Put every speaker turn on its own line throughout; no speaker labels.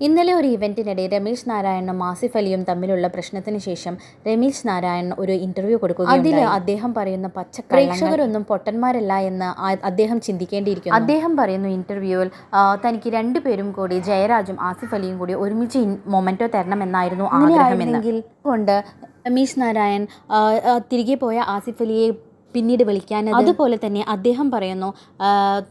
ഇന്നലെ ഒരു ഇവന്റിനിടെ രമേശ് നാരായണനും ആസിഫ് അലിയും തമ്മിലുള്ള പ്രശ്നത്തിന് ശേഷം രമേശ് നാരായണൻ ഒരു ഇന്റർവ്യൂ കൊടുക്കുക അതിൽ അദ്ദേഹം പറയുന്ന പച്ച പ്രേക്ഷകരൊന്നും പൊട്ടന്മാരല്ല എന്ന് അദ്ദേഹം ചിന്തിക്കേണ്ടിയിരിക്കുന്നു. അദ്ദേഹം പറയുന്നു ഇന്റർവ്യൂവിൽ തനിക്ക് രണ്ടുപേരും കൂടി ജയരാജും ആസിഫ് അലിയും കൂടി ഒരുമിച്ച് മൊമെന്റോ തരണമെന്നായിരുന്നു ആഗ്രഹമെങ്കിൽ കൊണ്ട് രമേശ് നാരായൺ തിരികെ പോയ ആസിഫ് അലിയെ പിന്നീട് വിളിക്കാൻ അതുപോലെ തന്നെ അദ്ദേഹം പറയുന്നു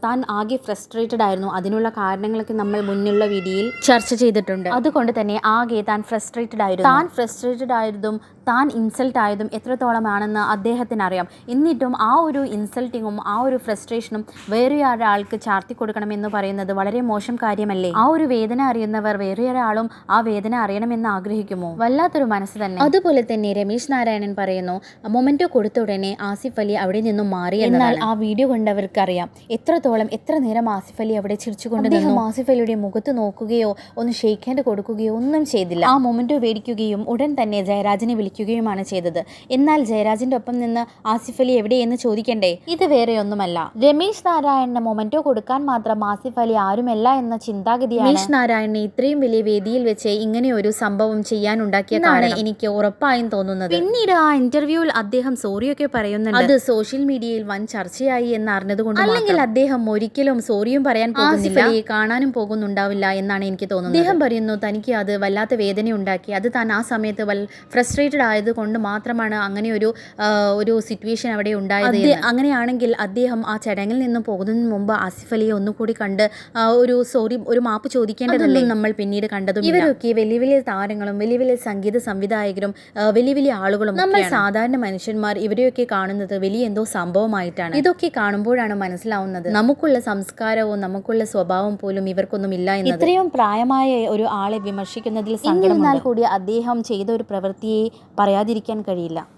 താൻ ആകെ ഫ്രസ്ട്രേറ്റഡ് ആയിരുന്നു. അതിനുള്ള കാരണങ്ങളൊക്കെ നമ്മൾ മുന്നുള്ള വീഡിയോയിൽ ചർച്ച ചെയ്തിട്ടുണ്ട്. അതുകൊണ്ട് തന്നെ ആകെ താൻ ഫ്രസ്ട്രേറ്റഡ് ആയിരുന്നു. താൻ ഫ്രസ്ട്രേറ്റഡ് ആയതും താൻ ഇൻസൾട്ട് ആയതും എത്രത്തോളമാണെന്ന് അദ്ദേഹത്തിന് അറിയാം എന്നിട്ടും ആ ഒരു ഇൻസൾട്ടിങ്ങും ആ ഒരു ഫ്രസ്ട്രേഷനും വേറെ ഒരാൾക്ക് ചാർത്തി കൊടുക്കണമെന്ന് പറയുന്നത് വളരെ മോശം കാര്യമല്ലേ? ആ ഒരു വേദന അറിയുന്നവർ വേറെ ഒരാളും ആ വേദന അറിയണമെന്ന് ആഗ്രഹിക്കുമോ? വല്ലാത്തൊരു മനസ്സ് തന്നെ. അതുപോലെ തന്നെ രമേശ് നാരായണൻ പറയുന്നു മൊമെന്റോ കൊടുത്ത ഉടനെ ആസിഫ് അലി അവിടെ നിന്നും മാറി എന്നാൽ ആ വീഡിയോ കണ്ടവർക്ക് അറിയാം എത്രത്തോളം എത്ര നേരം ആസിഫ് അലി അവിടെ ചിരിച്ചുകൊണ്ട് നിന്നു. ആസിഫ് അലിയുടെ മുഖത്ത് നോക്കുകയോ ഒന്ന് ഷെയ്ക്ക് ഹാൻഡ് കൊടുക്കുകയോ ഒന്നും ചെയ്തില്ല. ആ മൊമെന്റോ മേടിക്കുകയും ഉടൻ തന്നെ ജയരാജിനെ വിളിക്കുകയുമാണ് ചെയ്തത്. എന്നാൽ ജയരാജിന്റെ ഒപ്പം നിന്ന് ആസിഫ് അലി എവിടെയെന്ന് ചോദിക്കണ്ടേ? ഇത് വേറെയൊന്നുമല്ല. രമേശ് നാരായണന് മൊമെന്റോ കൊടുക്കാൻ മാത്രം ആസിഫ് അലി ആരുമല്ല എന്ന ചിന്താഗതിയാണ് രമേശ് നാരായണനെ ഇത്രയും വലിയ വേദിയിൽ വെച്ച് ഇങ്ങനെ ഒരു സംഭവം ചെയ്യാനുണ്ടാക്കിയതാണ് എനിക്ക് ഉറപ്പായും തോന്നുന്നത്. പിന്നീട് ആ ഇന്റർവ്യൂവിൽ അദ്ദേഹം സോറിയൊക്കെ പറയുന്നുണ്ട്. അത് സോഷ്യൽ മീഡിയയിൽ വൻ ചർച്ചയായി എന്ന് അറിഞ്ഞതുകൊണ്ട് അല്ലെങ്കിൽ അദ്ദേഹം ഒരിക്കലും സോറിയും പറയാൻ പോകുന്നില്ല. കാണാനും പോകുന്നുണ്ടാവില്ല എന്നാണ് എനിക്ക് തോന്നുന്നത്. അദ്ദേഹം പറയുന്നു തനിക്ക് അത് വല്ലാത്ത വേദന ഉണ്ടാക്കി അത് താൻ ആ സമയത്ത് വൽ ഫ്രസ്ട്രേറ്റഡ് ആയതുകൊണ്ട് മാത്രമാണ് അങ്ങനെ ഒരു ഒരു സിറ്റുവേഷൻ അവിടെ ഉണ്ടായത് അങ്ങനെയാണെങ്കിൽ അദ്ദേഹം ആ ചടങ്ങിൽ നിന്നും പോകുന്നതിന് മുമ്പ് ആസിഫ് അലിയെ ഒന്നുകൂടി കണ്ട് ഒരു സോറി ഒരു മാപ്പ് ചോദിക്കേണ്ടതല്ലേ നമ്മൾ പിന്നീട് കണ്ടതും ഇവരൊക്കെ വലിയ വലിയ താരങ്ങളും വലിയ വലിയ സംഗീത സംവിധായകരും വലിയ വലിയ ആളുകളും നമ്മൾ സാധാരണ മനുഷ്യന്മാർ ഇവരെയൊക്കെ കാണുന്നത് വലിയ എന്തോ സംഭവമായിട്ടാണ്. ഇതൊക്കെ കാണുമ്പോഴാണ് മനസ്സിലാവുന്നത്. നമുക്കുള്ള സംസ്കാരവും നമുക്കുള്ള സ്വഭാവം പോലും ഇവർക്കൊന്നും ഇല്ല എന്ന് ഇത്രയും പ്രായമായ ഒരു ആളെ വിമർശിക്കുന്നതിൽ സങ്കടം കൂടി അദ്ദേഹം ചെയ്ത ഒരു പ്രവൃത്തിയെ പറയാതിരിക്കാൻ കഴിയില്ല.